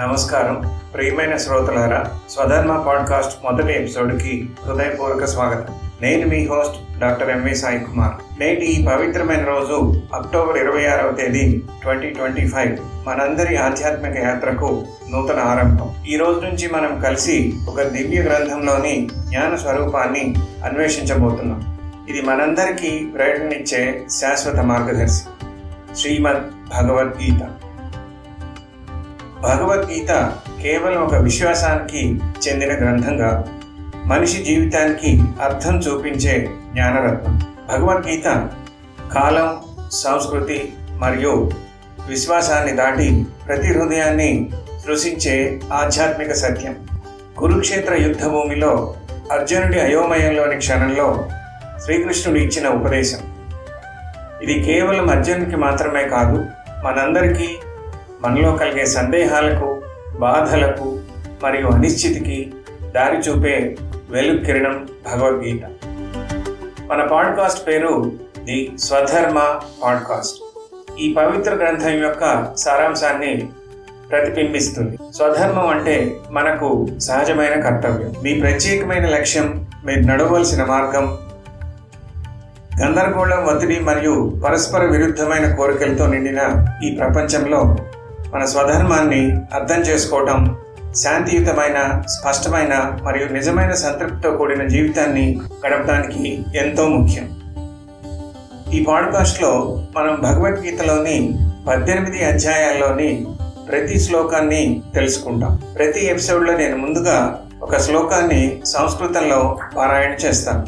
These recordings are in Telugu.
నమస్కారం. ప్రియమైన శ్రోతలారా స్వధర్మ పాడ్కాస్ట్ మొదటి ఎపిసోడ్కి హృదయపూర్వక స్వాగతం. నేను మీ host doctor M V Sai Kumar. నేటి ఈ పవిత్రమైన రోజు అక్టోబర్ ఇరవై ఆరవ తేదీ ట్వంటీ ట్వంటీ ఫైవ్ మనందరి ఆధ్యాత్మిక యాత్రకు నూతన ఆరంభం. ఈ రోజు నుంచి మనం కలిసి ఒక దివ్య గ్రంథంలోని జ్ఞాన స్వరూపాన్ని అన్వేషించబోతున్నాం. ఇది మనందరికీ ప్రేరణనిచ్చే శాశ్వత మార్గదర్శి. శ్రీమద్ భగవద్గీత. భగవద్గీత కేవలం ఒక విశ్వాసానికి చెందిన గ్రంథంగా మనిషి జీవితానికి అర్థం చూపించే జ్ఞానరత్నం. భగవద్గీత కాలం సంస్కృతి మరియు విశ్వాసాన్ని దాటి ప్రతి హృదయాన్ని సృశించే ఆధ్యాత్మిక సత్యం. కురుక్షేత్ర యుద్ధ భూమిలో అర్జునుడి అయోమయంలోని క్షణంలో శ్రీకృష్ణుడు ఇచ్చిన ఉపదేశం. ఇది కేవలం అర్జునుడికి మాత్రమే కాదు మనందరికీ మనలో కలిగే సందేహాలకు బాధలకు మరియు అనిశ్చితికి దారి చూపే వెలుగు కిరణం భగవద్గీత. మన పాడ్కాస్ట్ పేరు ది స్వధర్మ పాడ్కాస్ట్. ఈ పవిత్ర గ్రంథం యొక్క సారాంశాన్ని ప్రతిబింబిస్తుంది. స్వధర్మం అంటే మనకు సహజమైన కర్తవ్యం. మీ ప్రత్యేకమైన లక్ష్యం మీరు నడవలసిన మార్గం గందరగోళం ఒత్తిడి మరియు పరస్పర విరుద్ధమైన కోరికలతో నిండిన ఈ ప్రపంచంలో మన స్వధర్మాన్ని అర్థం చేసుకోవటం శాంతియుతమైన స్పష్టమైన మరియు నిజమైన సంతృప్తితో కూడిన జీవితాన్ని గడపడానికి ఎంతో ముఖ్యం. ఈ పాడ్కాస్ట్లో మనం భగవద్గీతలోని పద్దెనిమిది అధ్యాయాల్లోని ప్రతి శ్లోకాన్ని తెలుసుకుంటాం. ప్రతి ఎపిసోడ్లో నేను ముందుగా ఒక శ్లోకాన్ని సంస్కృతంలో పారాయణ చేస్తాను.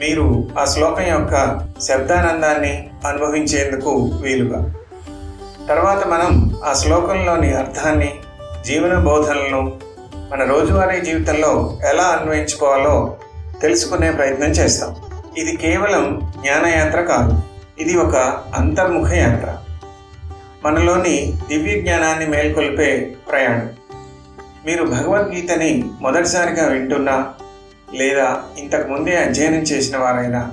మీరు ఆ శ్లోకం యొక్క శబ్దానందాన్ని అనుభవించేందుకు వీలుగా. తర్వాత మనం ఆ శ్లోకంలోని అర్థాన్ని జీవన బోధనలను మన రోజువారీ జీవితంలో ఎలా అన్వయించుకోవాలో తెలుసుకునే ప్రయత్నం చేస్తాం. ఇది కేవలం జ్ఞానయాత్ర కాదు ఇది ఒక అంతర్ముఖ యాత్ర. మనలోని దివ్య జ్ఞానాన్ని మేల్కొల్పే ప్రయాణం. మీరు భగవద్గీతని మొదటిసారిగా వింటున్నా లేదా ఇంతకు ముందే అధ్యయనం చేసిన వారైనా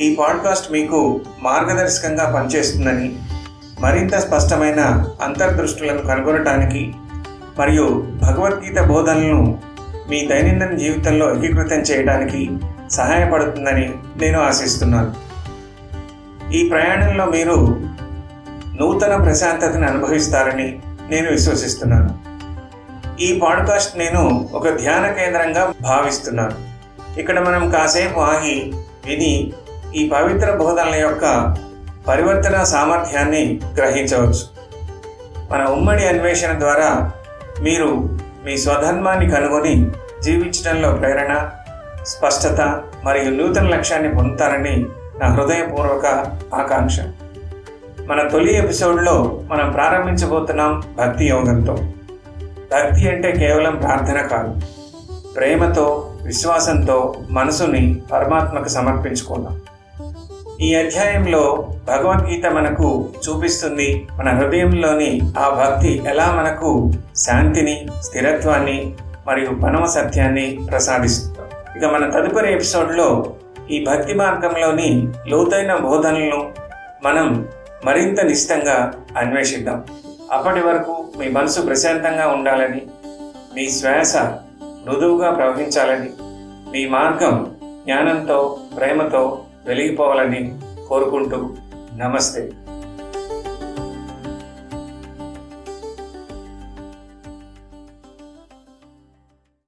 ఈ పాడ్కాస్ట్ మీకు మార్గదర్శకంగా పనిచేస్తుందని మరింత స్పష్టమైన అంతర్దృష్టులను కనుగొనటానికి మరియు భగవద్గీత బోధనలను మీ దైనందిన జీవితంలో ఏకీకృతం చేయడానికి సహాయపడుతుందని నేను ఆశిస్తున్నాను. ఈ ప్రయాణంలో మీరు నూతన ప్రశాంతతను అనుభవిస్తారని నేను విశ్వసిస్తున్నాను. ఈ పాడ్కాస్ట్ నేను ఒక ధ్యాన కేంద్రంగా భావిస్తున్నాను. ఇక్కడ మనం కాసేపు ఆగి విని ఈ పవిత్ర బోధనల యొక్క పరివర్తన సామర్థ్యాన్ని గ్రహించవచ్చు. మన ఉమ్మడి అన్వేషణ ద్వారా మీరు మీ స్వధర్మాన్ని కనుగొని జీవించడంలో ప్రేరణ స్పష్టత మరియు నూతన లక్ష్యాన్ని పొందుతారని నా హృదయపూర్వక ఆకాంక్ష. మన తొలి ఎపిసోడ్లో మనం ప్రారంభించబోతున్నాం భక్తి యోగంతో. భక్తి అంటే కేవలం ప్రార్థన కాదు. ప్రేమతో విశ్వాసంతో మనసుని పరమాత్మకు సమర్పించుకుందాం. ఈ అధ్యాయంలో భగవద్గీత మనకు చూపిస్తుంది మన హృదయంలోని ఆ భక్తి ఎలా మనకు శాంతిని స్థిరత్వాన్ని మరియు పరమ సత్యాన్ని ప్రసాదిస్తుంది. ఇక మన తదుపరి ఎపిసోడ్లో ఈ భక్తి మార్గంలోని లోతైన బోధనలను మనం మరింత నిష్టంగా అన్వేషిద్దాం. అప్పటి వరకు మీ మనసు ప్రశాంతంగా ఉండాలని మీ శ్వాస మృదువుగా ప్రవహించాలని మీ మార్గం జ్ఞానంతో ప్రేమతో వెలిగిపోవాలని కోరుకుంటూ నమస్తే.